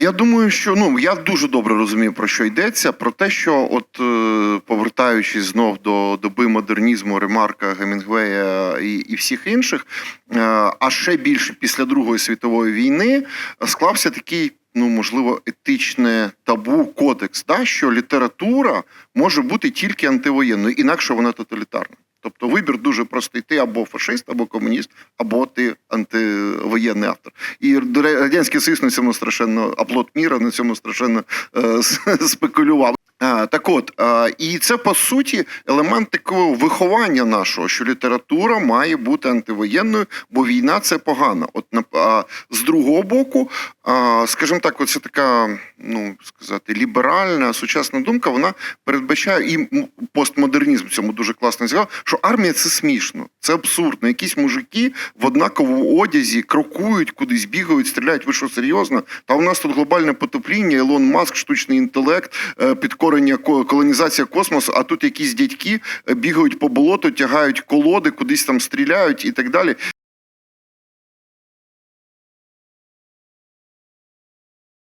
Я думаю, що ну я дуже добре розумію про що йдеться. Про те, що, от е, повертаючись знов до доби модернізму, ремарка Гемінгвея і, і всіх інших, е, а ще більше після Другої світової війни склався такий. Ну, можливо, етичне табу, кодекс, да, що література може бути тільки антивоєнною, інакше вона тоталітарна. Тобто вибір дуже простий: ти або фашист, або комуніст, або ти антивоєнний автор. І радянський союз на цьому страшенно аплот міра на цьому страшенно е, спекулював. А, так от, а, і це по суті елемент такого виховання нашого, що література має бути антивоєнною, бо війна це погано. От на з другого боку, скажімо так, оце така, ну сказати, ліберальна сучасна думка. Вона передбачає і постмодернізм цьому дуже класно зіграв, що армія це смішно, це абсурдно. Якісь мужики в однаковому одязі крокують, кудись бігають, стріляють. Ви що серйозно? Та у нас тут глобальне потепління, Ілон Маск, штучний інтелект, е, підкорення ко- колонізація космосу. А тут якісь дядьки е, бігають по болоту, тягають колоди, кудись там стріляють і так далі.